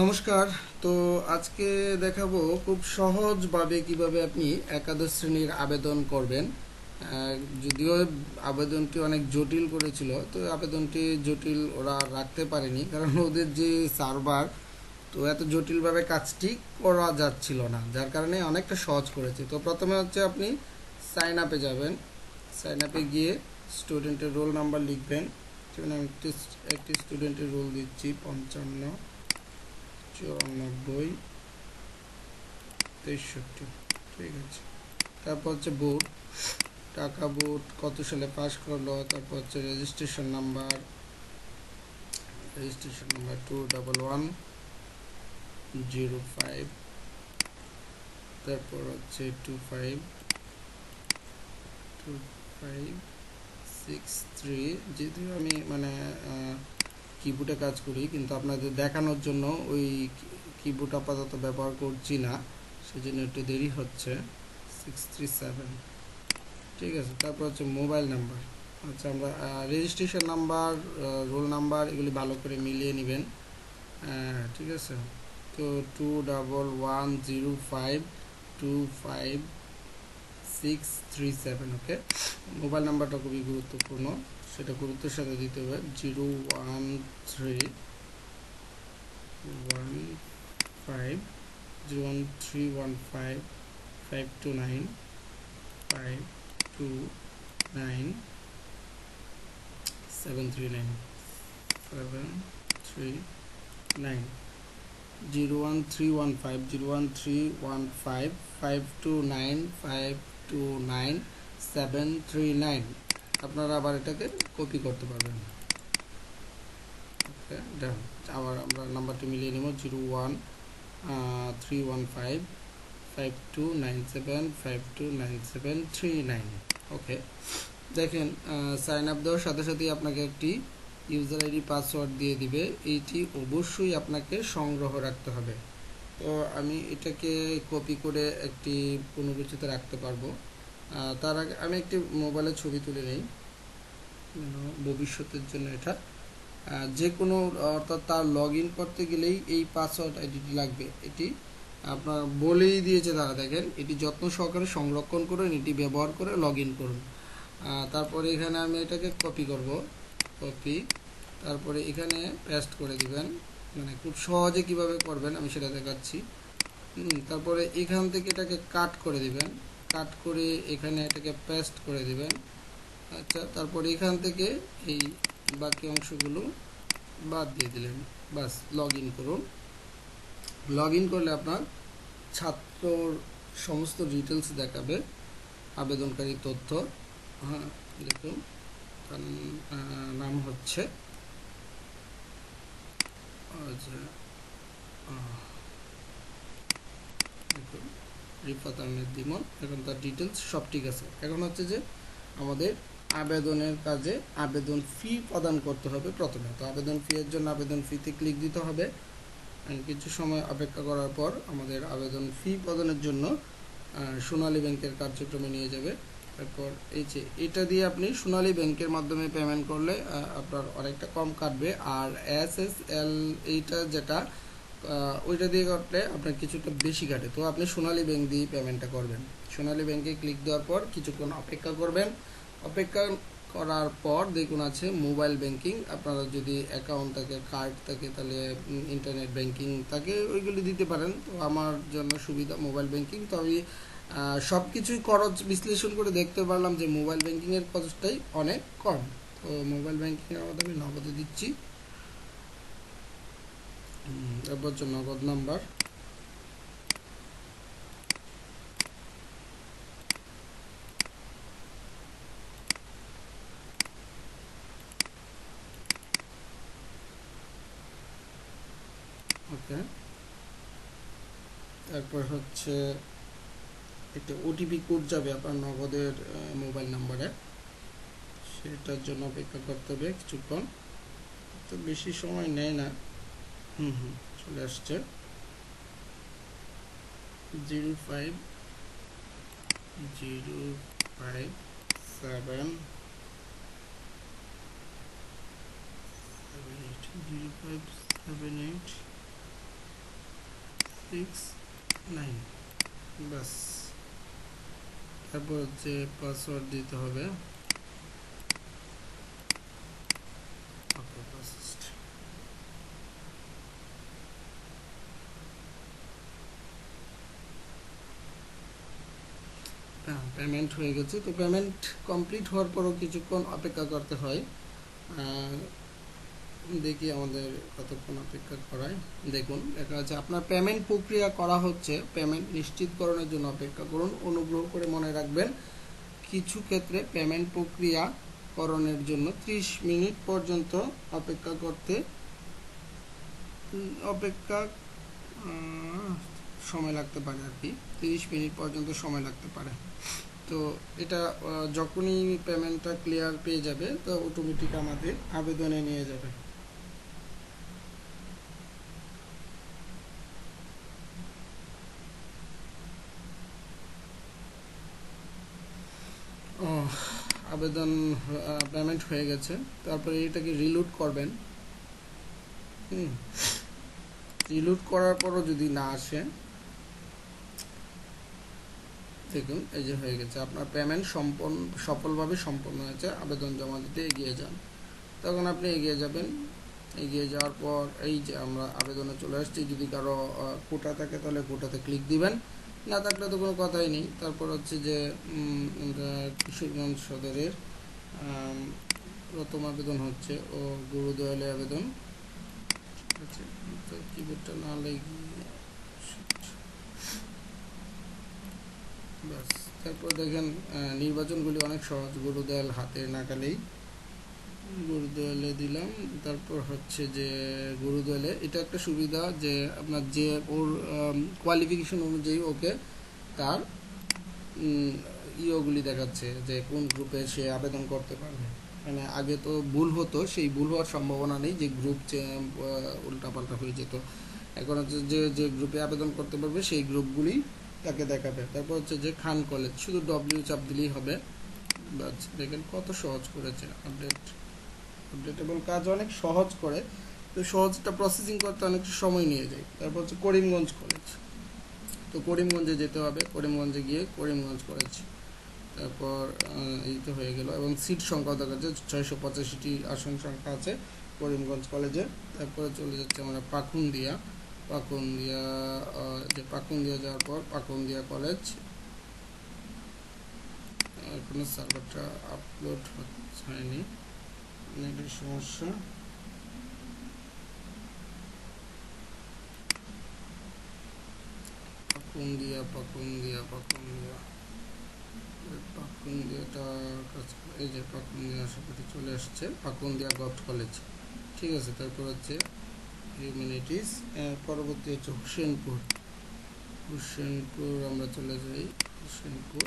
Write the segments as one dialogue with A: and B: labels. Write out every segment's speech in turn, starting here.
A: নমস্কার। তো আজকে দেখাবো খুব সহজভাবে কীভাবে আপনি একাদশ শ্রেণির আবেদন করবেন। যদিও আবেদনটি অনেক জটিল করেছিল, তো আবেদনটি জটিল ওরা রাখতে পারেনি, কারণ ওদের যে সার্ভার, তো এত জটিলভাবে কাজটি করা যাচ্ছিল না, যার কারণে অনেকটা সহজ করেছে। তো প্রথমে হচ্ছে আপনি সাইন আপে যাবেন। সাইন আপে গিয়ে স্টুডেন্টের রোল নাম্বার লিখবেন। আমি একটি স্টুডেন্টের রোল দিচ্ছি, পঞ্চান্ন। চুরানব্বই, তেষট্টি, ঠিক আছে। তারপর হচ্ছে বোর্ড, টাকা বোর্ড, কত সালে পাস করল, তারপর হচ্ছে registration number registration number two double one zero five তারপর হচ্ছে two five two five six three যেহেতু আমি মানে কিবোর্ডে কাজ করি, কিন্তু আপনাদের দেখানোর জন্য ওই কিবোর্ড আপাতত ব্যবহার করছি না, সেজন্য একটু দেরি হচ্ছে। সিক্স থ্রি সেভেন ঠিক আছে, তারপর হচ্ছে মোবাইল নাম্বার আচ্ছা আমরা রেজিস্ট্রেশন নাম্বার রোল নাম্বার এগুলি ভালো করে মিলিয়ে নেবেন। ঠিক আছে। তো two double one zero five two five six three seven okay mobile নাম্বারটা খুবই গুরুত্বপূর্ণ। সেটা গুরুত্বের সাথে দিতে হবে। Zero one three, one five, zero one three, one five five two nine, five two nine, seven three nine, seven three nine. Zero one three, one five, zero one three, one five five two nine, five two nine, seven three nine. আপনারা আবার এটাকে copy করতে পারবেন। ওকে ডান আবার আমরা নাম্বারটি মিলিয়ে নেব, zero one three one five five two nine seven, five two nine seven, three nine. Okay দেখেন সাইন আপ দেওয়ার সাথে সাথেই আপনাকে একটি ইউজার আইডি পাসওয়ার্ড দিয়ে দিবে। এইটি অবশ্যই আপনাকে সংগ্রহ রাখতে হবে। তো আমি এটাকে কপি করে একটি কোনো কিছুতে রাখতে পারব। তার আগে আমি একটি মোবাইলের ছবি তুলে নিই। ভবিষ্যতের জন্য এটা। যে কোনো, অর্থাৎ তার লগ ইন করতে গেলেই এই পাসওয়ার্ড আইডিটি লাগবে। এটি আপনার বলেই দিয়েছে তারা, দেখেন, এটি যত্ন সহকারে সংরক্ষণ করুন, এটি ব্যবহার করে লগ করুন। তারপরে এখানে আমি এটাকে কপি করব কপি তারপরে এখানে পেস্ট করে দিবেন। মানে খুব সহজে কীভাবে করবেন আমি সেটা দেখাচ্ছি। তারপরে এখান থেকে এটাকে কাট করে দিবেন। কাট করে এখানে এটাকে পেস্ট করে দিবেন। আচ্ছা তারপরে এখান থেকে এই বাকি অংশগুলো বাদ দিয়ে দিলেন। বাস লগ ইন করুন। লগ ইন করলে আপনার ছাত্রর সমস্ত ডিটেলস দেখাবে, আবেদনকারী তথ্য। হ্যাঁ দেখুন, তার নাম হচ্ছে আচ্ছা রিফাত আহমেদ দিমন। এখন তার ডিটেলস সব ঠিক আছে। এখন হচ্ছে যে আমাদের আবেদনের কাজে আবেদন ফি প্রদান করতে হবে প্রথমে। তো আবেদন ফি এর জন্য আবেদন ফিতে ক্লিক দিতে হবে। কিছু সময় অপেক্ষা করার পর আমাদের আবেদন ফি প্রদানের জন্য সোনালী ব্যাংকের কার্যক্রমে নিয়ে যাবে। তারপর এই যে এটা দিয়ে আপনি সোনালী ব্যাংকের মাধ্যমে পেমেন্ট করলে আপনার অনেকটা কম কাটবে। আর এস এস এল এইটা যেটা ওইটা দিয়ে করলে আপনার কিছুটা বেশি কাটে। তো আপনি সোনালী ব্যাংক দিয়ে পেমেন্টটা করবেন। সোনালী ব্যাংকে ক্লিক দেওয়ার পর কিছুক্ষণ অপেক্ষা করবেন। অপেক্ষা করার পর দেখুন আছে মোবাইল ব্যাংকিং। আপনারা যদি অ্যাকাউন্ট থাকে কার্ড থাকে, তাহলে ইন্টারনেট ব্যাংকিং থাকে, ওইগুলি দিতে পারেন। তো আমার জন্য সুবিধা মোবাইল ব্যাংকিং। তো আমি সব কিছুই খরচ বিশ্লেষণ করে দেখতে পারলাম যে মোবাইল ব্যাংকিংয়ের খরচটাই অনেক কম। তো মোবাইল ব্যাংকিংয়ের মধ্যে আমি নগদে দিচ্ছি। তারপর হচ্ছে নগদ নাম্বার। ওকে তারপর হচ্ছে একটা ওটিপি কোড যাবে আপনার নগদের মোবাইল নাম্বারে সেটার জন্য অপেক্ষা করতে হবে কিছুক্ষণ। তো বেশি সময় নেয় না। হুম হুম, চলে আসছে। Zero five zero five seven zero five seven eight. Nine ব্যাস। তারপর হচ্ছে পাসওয়ার্ড দিতে হবে। Processed. হ্যাঁ পেমেন্ট হয়ে গেছে। তো পেমেন্ট কমপ্লিট হওয়ার পরও কিছুক্ষণ অপেক্ষা করতে হয়। দেখি আমাদের কতক্ষণ অপেক্ষা করায়। দেখুন দেখা যাচ্ছে আপনার পেমেন্ট প্রক্রিয়া করা হচ্ছে। পেমেন্ট নিশ্চিতকরণের জন্য অপেক্ষা করুন। অনুগ্রহ করে মনে রাখবেন, কিছু ক্ষেত্রে পেমেন্ট প্রক্রিয়াকরণের জন্য 30 মিনিট পর্যন্ত অপেক্ষা করতে, অপেক্ষা সময় লাগতে পারে আর কি। তিরিশ মিনিট পর্যন্ত সময় লাগতে পারে। তো এটা যখনই পেমেন্টটা ক্লিয়ার পেয়ে যাবে, তো অটোমেটিক আমাদের আবেদনে নিয়ে যাবে ও, আবেদন পেমেন্ট হয়ে গেছে। তারপরে এটাকে রিলুট করবেন। হুম। রিলুট করার পরও যদি না আসে, দেখুন, এই যে হয়ে গেছে। আপনার পেমেন্ট সম্পন্ন সফলভাবে সম্পন্ন হয়েছে। আবেদন জমা দিতে এগিয়ে যান। তখন আপনি এগিয়ে যাবেন। এগিয়ে যাওয়ার পর এই যে আমরা আবেদনে চলে আসছি। যদি কারও কোটা থাকে, তাহলে কোটাতে ক্লিক দিবেন। না থাকলে তো কোনো কথাই নেই। তারপর হচ্ছে যে আমরা কিশোরগঞ্জ সদরের প্রথম আবেদন হচ্ছে ও গুরুদয়ালে আবেদন। কিবোর্ডটা না লেগে ব্যাস। তারপর দেখেন নির্বাচনগুলি অনেক সহজ, গুরুদয়াল হাতে নাগালেই। গুরুদয়ালে দিলাম। তারপর হচ্ছে যে গুরুদয়ালে, এটা একটা সুবিধা যে আপনার যে ওর কোয়ালিফিকেশন অনুযায়ী ওকে তার ইয়েগুলি দেখাচ্ছে যে কোন গ্রুপে সে আবেদন করতে পারবে। মানে আগে তো ভুল হতো, সেই ভুল হওয়ার সম্ভাবনা নেই যে গ্রুপ উল্টাপাল্টা হয়ে যেত। এখন হচ্ছে যে যে গ্রুপে আবেদন করতে পারবে, সেই গ্রুপগুলি তাকে দেখাবে। তারপর হচ্ছে যে খান কলেজ শুধু ডব্লিউ চাপ দিলেই হবে। দেখেন কত সহজ করেছে আপডেট আপডেটেবল কাজ অনেক সহজ করে। তো সহজটা প্রসেসিং করতে অনেক সময় নিয়ে যায়। তারপর হচ্ছে করিমগঞ্জ কলেজ তো করিমগঞ্জে যেতে হবে। করিমগঞ্জে গিয়ে করিমগঞ্জ কলেজ তারপর এই তো হয়ে গেল। এবং সিট সংখ্যা দেখা যাচ্ছে ছয়শো পঁচাশিটি আসন সংখ্যা আছে করিমগঞ্জ কলেজে তারপরে চলে যাচ্ছে আমরা পাকুন্দিয়া। পাকুন্দিয়া যে পাকুন্দিয়া যাওয়ার পর পাকুন্দিয়া কলেজ এখনও সার্ভারটা আপলোড হয়নি। নেটের সমস্যা পাকুন্দিয়া পাকুন্দিয়া পাকুন্দিয়া পাকুন্দিয়াটা এই যে পাকুন্দিয়া আশা করি চলে আসছে। পাকুন্দিয়া গভট কলেজ ঠিক আছে, তারপর হচ্ছে হিউম্যানিটিস পরবর্তী হচ্ছে হুসেনপুর হুসেনপুর আমরা চলে যাই। হুসেনপুর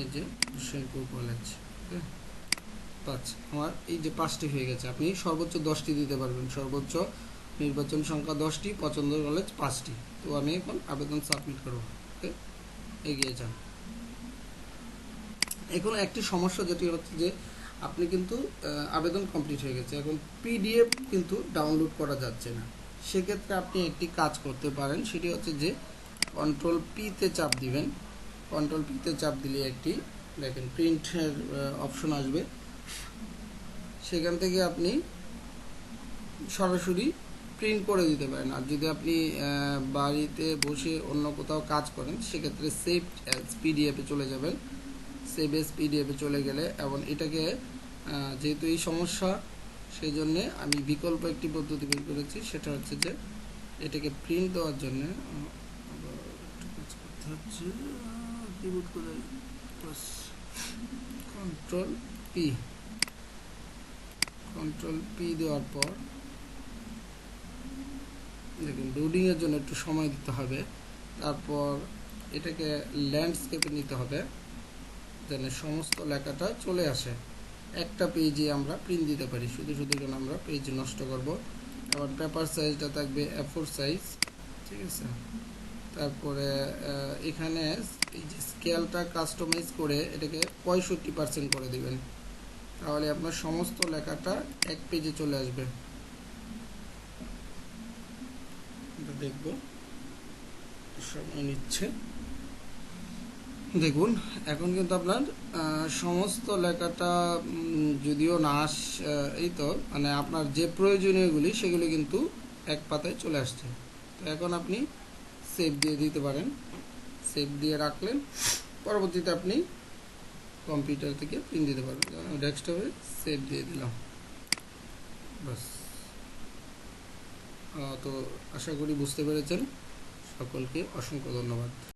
A: এই যে হুসেনপুর কলেজ হ্যাঁ। পাঁচ। আমার এই যে পাঁচটি হয়ে গেছে, আপনি সর্বোচ্চ দশটি দিতে পারবেন। সর্বোচ্চ নির্বাচন সংখ্যা দশটি, পছন্দ কলেজ পাঁচটি। তো আমি এখন আবেদন সাবমিট করব। ওকে? এগিয়ে যান। এখন একটি সমস্যা যেটি হচ্ছে যে, আপনি কিন্তু আবেদন কমপ্লিট হয়ে গেছে। এখন পিডিএফ কিন্তু ডাউনলোড করা যাচ্ছে না। সেক্ষেত্রে আপনি একটি কাজ করতে পারেন। সেটি হচ্ছে যে কন্ট্রোল পিতে চাপ দিবেন। কন্ট্রোল পিতে চাপ দিলে একটি, দেখেন প্রিন্টের অপশন আসবে। সেখান থেকে আপনি সরাসরি প্রিন্ট করে দিতে পারেন। আর যদি আপনি বাড়িতে বসে অন্য কোথাও কাজ করেন, সেক্ষেত্রে সেভ পিডিএফে চলে যাবেন। সেভ এস পিডিএফে চলে গেলে এবং এটাকে যেহেতু এই সমস্যা সেই জন্যে আমি বিকল্প একটি পদ্ধতি বের করেছি। সেটা হচ্ছে যে, এটাকে প্রিন্ট দেওয়ার জন্য হচ্ছে কন্ট্রোল পি কন্ট্রোল পি দেওয়ার পর, দেখুন লোডিংয়ের জন্য একটু সময় দিতে হবে। তারপর এটাকে ল্যান্ডস্কেপে নিতে হবে, যেন সমস্ত লেখাটা চলে আসে। একটা পেজে আমরা প্রিন্ট দিতে পারি, শুধু শুধু কেন আমরা পেজ নষ্ট করব। আবার পেপার সাইজটা থাকবে এ সাইজ ঠিক আছে? তারপরে এখানে এই যে স্কেলটা কাস্টমাইজ করে এটাকে পঁয়ষট্টি পার্সেন্ট করে দিবেন। তাহলে আপনার সমস্ত লেখাটা এক পেজে চলে আসবে। দেখব। সময় নিচ্ছে। দেখুন, এখন কিন্তু আপনার সমস্ত লেখাটা যদিও না এই তো মানে আপনার যে প্রয়োজনীয়গুলি, সেগুলি কিন্তু এক পাতায় চলে আসছে। তো এখন আপনি সেভ দিয়ে দিতে পারেন। সেভ দিয়ে রাখলেন। পরবর্তীতে আপনি কম্পিউটার থেকে প্রিন্ট দিতে আমি ডেস্কটপে সেভ দিয়ে দিলাম। বাস তো আশা করি বুঝতে পেরেছেন। সকলকে অসংখ্য ধন্যবাদ।